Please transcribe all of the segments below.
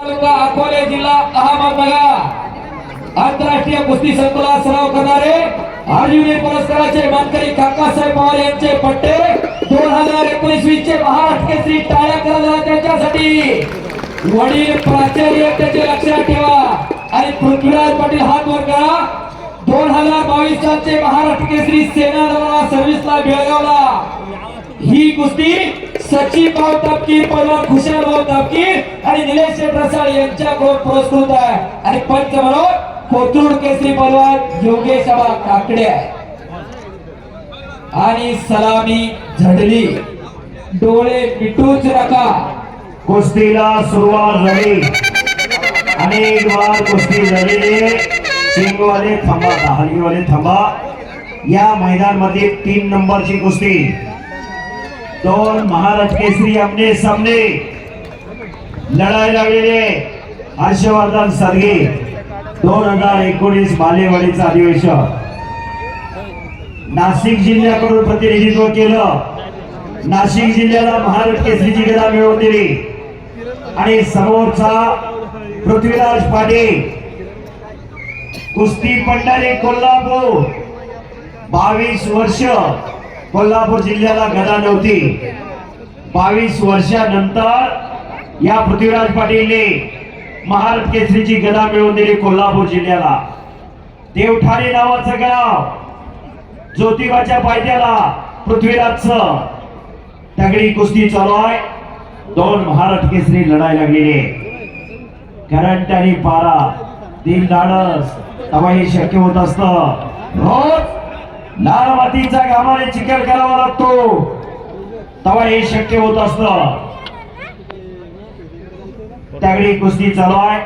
तालुका अकोले जिल्हा अहमदनगर. आंतरराष्ट्रीय कुस्ती संकुलात सराव करणारे अर्जुनी पुरस्काराचे मानकरी काकासाहेब पवार यांचे पट्टे दोन हजार एकोणीस वीस चे महाराष्ट्र केसरी टाळ्या करायला त्यांच्यासाठी. वडील प्राचार्य त्याचे लक्षात ठेवा. आणि पृथ्वीराज पाटील हात वर करा. दोन हजार बावीस सालचे महाराष्ट्र केसरी सेना दला सर्व्हिसला बेळगावला. ही कुस्ती सचिन भाऊ तापकीर पैलवान खुशाल भाऊ तापकीर आणि निलेश शेठ रसाळ यांच्याकडून पुरस्कृत आहे. आणि पंच म्हणून कोथरूड केसरी पैलवान योगेश आबा काकडे आहे. आणि सलामी झडली. डोळे मिटूच नका. कुस्तीला सुरुवात झाली. अनेक वार कुस्ती झालेले शिंगवाले थांबा दहावीवाले थांबा. या मैदानमध्ये तीन नंबरची कुस्ती. दोन महाराज केसरी आमने सामने लढाई लागलेले हर्षवर्धन सरगे दोन हजार एकोणीस बालेवाडीचं अधिवेशन. नाशिक जिल्ह्याकडून प्रतिनिधित्व केलं. नाशिक जिल्ह्याला महाराज केसरीची गदा मिळवून दिली आणि समोरचा पृथ्वीराज पाटील कुस्ती पंढारी कोल्हापूर बावीस वर्ष कोल्हापूर जिल्ह्याला गदा नव्हती. बावीस वर्षानंतर या पृथ्वीराज पाटीलने महाराज केसरीची गदा मिळवून दिली कोल्हापूर जिल्ह्याला. देवठाणे नावाचं गाव ज्योतिबाच्या पायथ्याला पृथ्वीराजचं तगडी कुस्ती चालू आहे. दोन महाराज केसरी लढाई लागलेली कारण त्यांनी पारा तीन धाडस तेव्हा हे शक्य होत असत. रोज लाल मातीचा घामाने चिखल करावा लागतो. तेव्हा हे शक्य होत असत तगडी कुस्ती चालू आहे.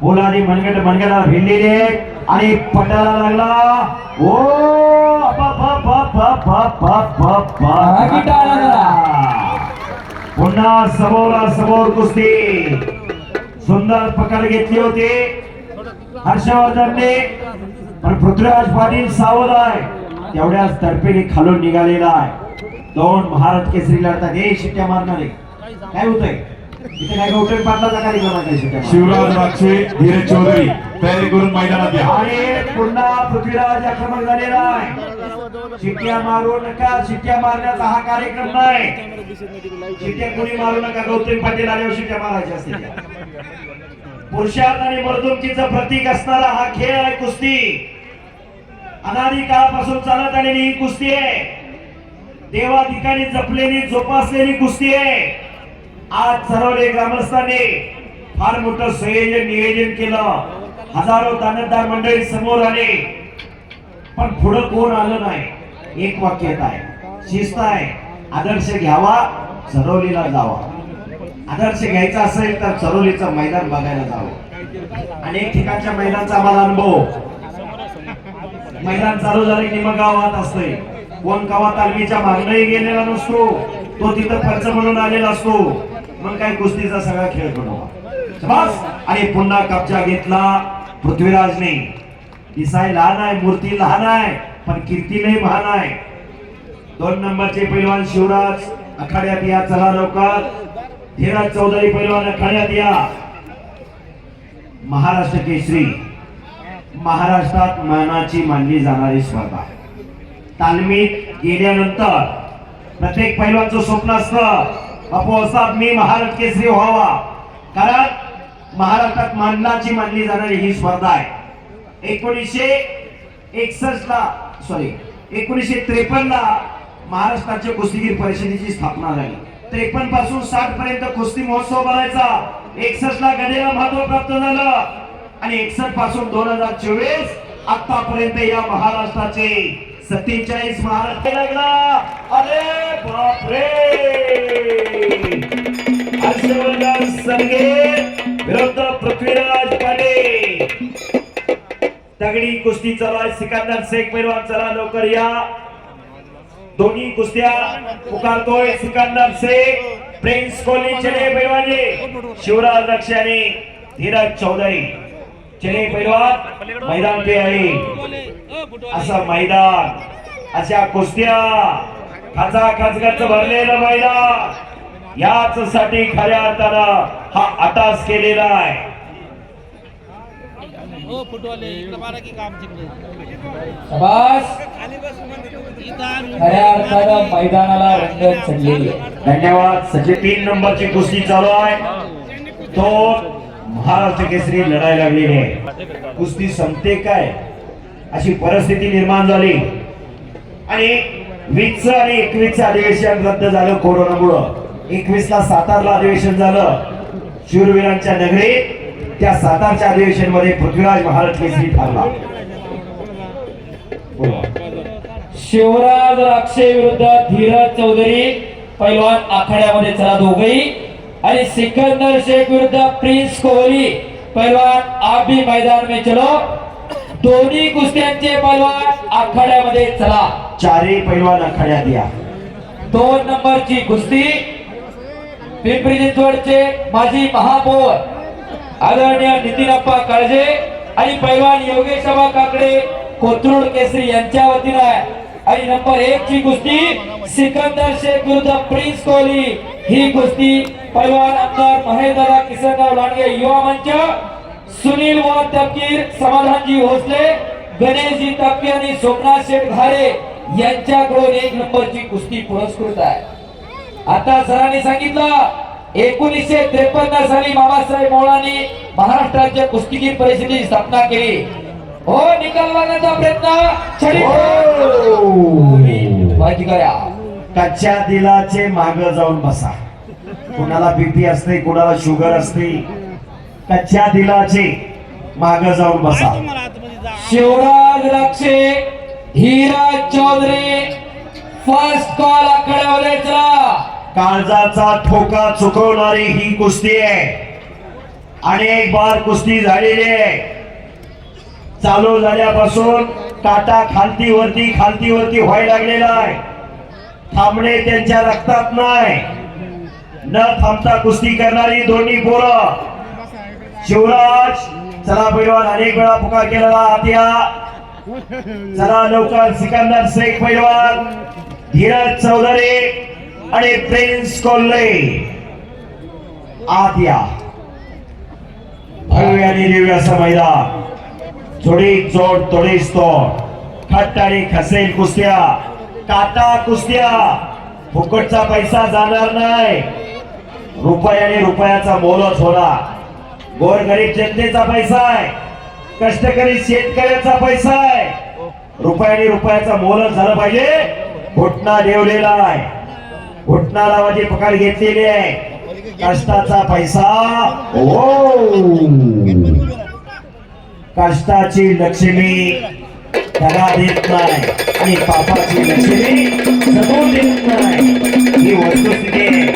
पोलादी मनगट मनगटाला भिडलेली आहे. आणि पटाला लागला. ओ पुन्हा समोरासमोर कुस्ती. सुंदर पकड घेतली होती. हर्षवर्धनने पण पृथ्वीराज पाटील सावध आहे. तेवढ्याच तडपेने खालून निघालेला आहे. दोन महाराज केसरी लढतात. हे शिट्ट्या मारणारे. काय होतंय? इथे काय गौतमी पाटलाचा कार्यक्रम आहे शिट्ट्या? शिवराज बागचे धीरज चौधरी तयारी करून मैदानात या. आणि पुन्हा पृथ्वीराज झालेला आहे. शिट्ट्या मारू नका शिट्ट्या मारण्याचा हा कार्यक्रम नाही. शिट्ट्या कोणी मारू नका गौतम पाटील आल्यावर शिट्ट्या मारायच्या असतील. पुरुषार्थ आणि मर्दुमकीचं प्रतीक असणारा हा खेळ आहे कुस्ती. अनादी काळापासून चालत आलेली ही कुस्ती आहे. देवा ठिकाणी जपलेली जोपासलेली कुस्ती आहे. आज सरवले ग्रामस्थांनी फार मोठं संयोजन नियोजन केलं. हजारो दानतदार मंडळी समोर आले. पण पुढं कोण आलं नाही? एक वाक्यात आहे. शिस्त आहे. आदर्श घ्यावा सरवलीला जावा. आदर्श घ्यायचा असेल तर चरोलीचं मैदान बघायला जावं. अनेक ठिकाणच्या मैदानचा आम्हाला अनुभव. मैदान चालू झाले की मग गावात असते कोण गावात तालमीच्या मागणंही गेलेला नसतो तो तिथं खर्च म्हणून आलेला असतो. मग काय कुस्तीचा सगळा खेळ बनवा. बस आणि पुन्हा कब्जा घेतला पृथ्वीराजने. दिसाय लहान आहे मूर्ती लहान आहे पण कीर्ती लय महान आहे. दोन नंबरचे पैलवान शिवराज आखाड्यात या चला लवकर. हिरा चौधरी पैलवान आखाड्यात या. महाराष्ट्र केसरी महाराष्ट्रात मानाची मानली जाणारी स्पर्धा तालमीत गेल्यानंतर प्रत्येक पैलवानचं स्वप्न असतं बापू असतात मी महाराष्ट्र केसरी व्हावा. कारण महाराष्ट्रात माननाची मानली जाणारी ही स्पर्धा आहे. एकोणीसशे एकसष्ट ला सॉरी एकोणीसशे त्रेपन्न ला महाराष्ट्राच्या कुस्तीगीर परिषदेची स्थापना झाली. त्रेपन्नपासून साठ पर्यंत कुस्ती महोत्सव भरायचा. एकसष्ट ला गदेला महत्त्व प्राप्त झालं. आणि एकसष्टपासून दोन हजार चोवीस आतापर्यंत या महाराष्ट्राचे सत्तेचाळीस महाराष्ट्र लागला. अरे बापरे! हर्षवर्धन विरुद्ध पृथ्वीराज पाटील. दगडी कुस्ती चालू आहे. सिकंदर शेख पैलवान चला लवकर या. दोन्ही कुस्त्या पुकारतोय सिकंदर शेख प्रिन्स कोहली चले पैलवाने शिवराज लक्ष आणि धीरज चौधरी. चले पैलवान मैदान पे आहे. असं मैदान अशा कुस्त्या खाचा खाचगच भरलेलं मैदान. याच साठी खऱ्या अर्थानं हा अटास केलेला आहे. हो फुटवाले इकडे मारा की काम तिकडे शाबास. इथं आम्ही खऱ्या अर्थानं मैदानाला रंगत चढलेली धन्यवाद. सचिन तीन नंबरची कुस्ती चालू आहे. तो महाराष्ट्र केसरी लढाई लागलेली आहे. कुस्ती संपते काय? अशी परिस्थिती निर्माण झाली. आणि वीस आणि एकवीसचं अधिवेशन रद्द झालं कोरोनामुळं. एकवीस ला सातारला अधिवेशन झालं. शूरवीरांच्या नगरीत त्या सातारच्या अधिवेशनमध्ये पृथ्वीराज महाराज ठरला. शिवराज राक्षे विरुद्ध धीरज चौधरी पैलवान आखाड्यामध्ये चला दोघही. आणि सिकंदर शेख विरुद्ध प्रिन्स कोहली पैलवान आप भी मैदान में चलो. दोन्ही कुस्त्यांचे पैलवान आखाड्यामध्ये चला. चारही पैलवान आखाड्यात या. दोन नंबरची कुस्ती पिंपरी चिंचवडचे माजी महापौर आदरणीय नितीनप्पा काळजे आणि पैलवान योगेश काकडे कोथरूड केसरी यांच्या वतीनं आहे. आणि नंबर एक ची कुस्ती सिकंदर शेख विरुद्ध प्रिन्स कोहली. ही कुस्ती पैलवान आमदार महेशदादा किसनराव लांडगे युवा मंच सुनील व तपकीर समाधानजी भोसले गणेशजी तपकीर आणि सोमनाथ शेठ घारे यांच्याकडून एक नंबरची कुस्ती पुरस्कृत आहे. आता सरांनी सांगितलं एकोणीसशे त्रेपन्न साली बाबासाहेब मोळांनी महाराष्ट्राच्या कुस्तीगीर परिषदेची स्थापना केली. हो निकाल लागण्याचा प्रयत्न. हो. माहिती करा. कच्च्या दिलाचे माग जाऊन बसा. कुणाला बीपी असते कुणाला शुगर असते कच्च्या दिलाचे माग जाऊन बसा. शिवराज राक्षे धीरज चौधरी फर्स्ट कॉल चला काळजाचा ठोका चुकवणारी ही कुस्ती आहे. अनेक बार कुस्ती झालेली आहे. चालू झाल्यापासून काटा खालतीवरती खालतीवरती व्हाय व्हायला लागलेला आहे. थांबणे त्यांच्या रक्तात नाही. न थांबता कुस्ती करणारी दोन्ही पोरं. शिवराज चला पैलवान अनेक वेळा पुकार केलेला आत्या. चला लवकर सिकंदर शेख पैलवान. धीरज चौधरी आणि प्रिन्स कोल्हे. आत या भव्य आणि दिव्य असं मैदान. थोडी जोड थोडीच तोड. खट आणि खसेल कुस्त्या. काटा कुस्त्या. फुकटचा पैसा जाणार नाही. रुपयाने रुपयाचा मोलच होणार. गोरगरीब जनतेचा पैसा आहे. कष्टकरी शेतकऱ्याचा पैसा आहे. रुपयाने रुपयाचा मोलच झालं पाहिजे. घुटना देवलेला आहे. घुटना नावाची पकड घेतलेली आहे. कष्टाचा पैसा. हो. कष्टाची लक्ष्मी दगा देत नाही. आणि पापाची लक्ष्मी जगू देत नाही. ही वस्तुस्थिती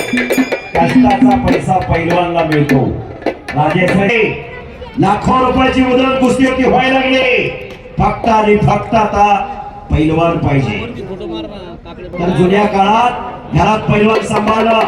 कष्टाचा पैसा पैलवानला मिळतो. राजेश्वरी लाखो रुपयाची मुद्रण कुस्ती होती व्हायला लागली. फक्त आणि फक्त आता पैलवान पाहिजे. तर जुन्या काळात घरात पैलवान सांभाळला